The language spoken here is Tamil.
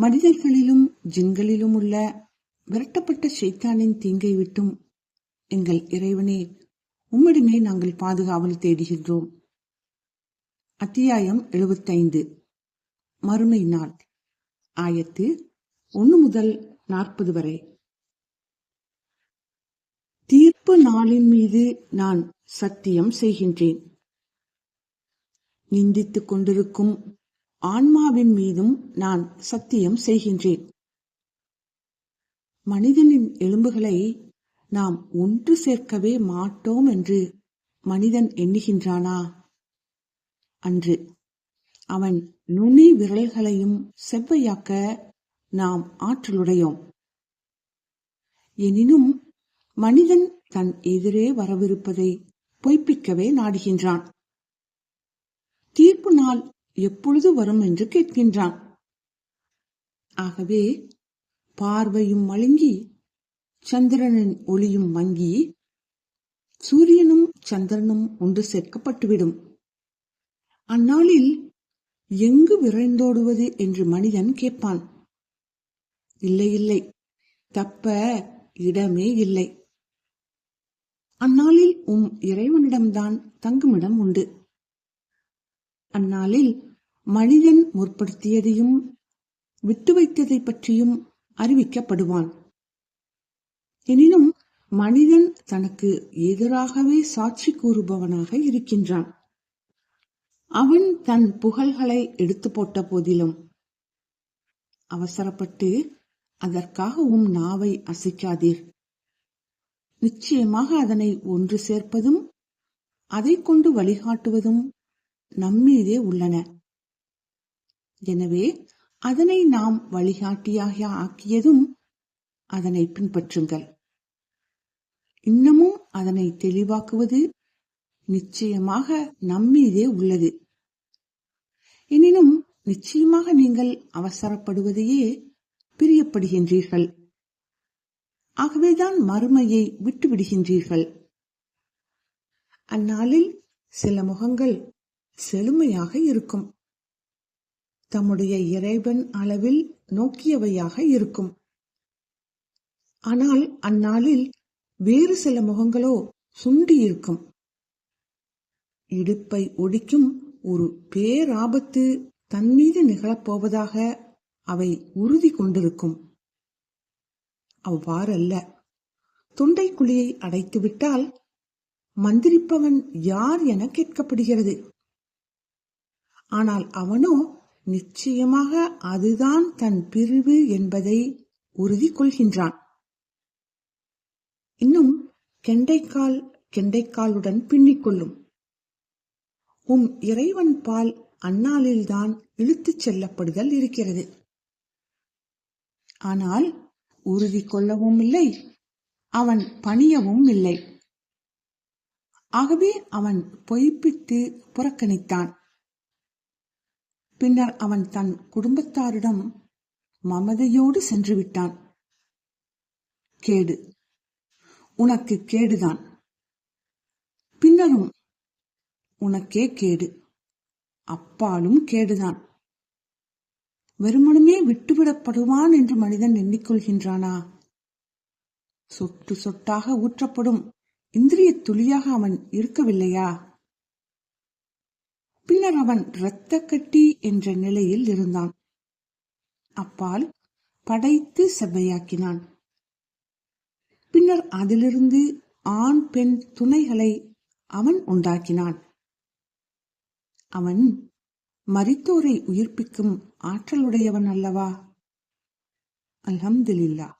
மனிதர்களிலும் ஜின்களிலும் உள்ள விரட்டப்பட்ட சைத்தானின் தீங்கை விட்டும் எங்கள் இறைவனே உம்மிடமே நாங்கள் பாதுகாவல் தேடுகின்றோம். அத்தியாயம் எழுபத்தைந்து. மறுமை நாள். ஆயத்து ஒன்று முதல் நாற்பது வரை. தீர்ப்பு நாளின் மீது நான் சத்தியம் செய்கின்றேன். நிந்தித்துக் கொண்டிருக்கும் ஆன்மாவின் மீதும் நான் சத்தியம் செய்கின்றேன். மனிதனின் எலும்புகளை நாம் ஒன்று சேர்க்கவே மாட்டோம் என்று மனிதன் எண்ணுகின்றானா? அன்று அவன் நுனி விரல்களையும் செவ்வையாக்க நாம் ஆற்றலுடையோம். எனினும் மனிதன் தன் எதிரே வரவிருப்பதை பொய்ப்பிக்கவே நாடுகின்றான். தீர்ப்பு நாள் எப்பொழுது வரும் என்று கேட்கின்றான். ஆகவே பார்வையும் மழுங்கி சந்திரனின் ஒளியும் மங்கி சூரியனும் சந்திரனும் ஒன்று சேர்க்கப்பட்டுவிடும். அந்நாளில் எங்கு விரைந்தோடுவது என்று மனிதன் கேட்பான். இல்லை இல்லை தப்ப இடமே இல்லை. அந்நாளில் உம் இறைவனிடம்தான் தங்குமிடம் உண்டு. அந்நாளில் மனிதன் முற்படுத்தியதையும் விட்டு வைத்ததை பற்றியும் அறிவிக்கப்படுவான். எனினும் மனிதன் தனக்கு எதிராகவே சாட்சி கூறுபவனாக இருக்கின்றான். அவன் தன் புகழ்களை எடுத்து போட்ட போதிலும் அவசரப்பட்டு அதற்காக உம் நாவை அசைக்காதீர். நிச்சயமாக அதனை ஒன்று சேர்ப்பதும் அதை கொண்டு வழிகாட்டுவதும் நம்மீதே உள்ளன. எனவே அதனை நாம் வழிகாட்டியாக ஆக்கியதும் அதனை பின்பற்றுங்கள். இன்னமும் அதனை தெளிவாக்குவது நிச்சயமாக நம்மீதே உள்ளது. எனினும் நிச்சயமாக நீங்கள் அவசரப்படுவதையே பிரியப்படுகின்றீர்கள். ஆகவேதான் மறுமையை விட்டுவிடுகின்றீர்கள். அந்நாளில் சில முகங்கள் செழுமையாக இருக்கும். தம்முடைய இறைவன் அளவில் நோக்கியவையாக இருக்கும். ஆனால் அந்நாளில் வேறு சில முகங்களோ சுண்டி இருக்கும். இடுப்பை ஒடிக்கும் ஒரு பேராபத்து தன் மீது நிகழப்போவதாக அவை உறுதி கொண்டிருக்கும். அவ்வாறல்ல. தொண்டை குழியை அடைத்துவிட்டால் மந்திரிப்பவன் யார் என கேட்கப்படுகிறது? ஆனால் அவனோ நிச்சயமாக அதுதான் தன் பிரிவு என்பதை உறுதி கொள்கின்றான் இன்னும் கெண்டைக்கால் கெண்டைக்காலுடன் பின்னிக்கொள்ளும் உம் இறைவன் பால் அந்நாளில்தான் இழுத்துச் செல்லப்படுதல் இருக்கிறது. ஆனால் உறுதி கொள்ளவும் இல்லை அவன் பணியவும் இல்லை. ஆகவே அவன் பொய்ப்பித்து புறக்கணித்தான். பின்னர் அவன் தன் குடும்பத்தாரிடம் மமதையோடு சென்று விட்டான் கேடு. உனக்கு கேடுதான். பின்னரும் உனக்கே கேடு. அப்பாலும் கேடுதான். வெறுமனுமே விட்டுவிடப்படுவான் என்று மனிதன் எண்ணிக்கொள்கின்றானா? சொட்டு சொட்டாக ஊற்றப்படும் இந்திரிய துளியாக அவன் இருக்கவில்லையா? பின்னர் அவன் இரத்த கட்டி என்ற நிலையில் இருந்தான். அப்பால் படைத்து செவ்வையாக்கினான். பின்னர் அதிலிருந்து ஆண் பெண் துணைகளை அவன் உண்டாக்கினான். அவன் மரித்தோரை உயிர்ப்பிக்கும் ஆற்றலுடையவன் அல்லவா? அல்ஹம்துலில்லா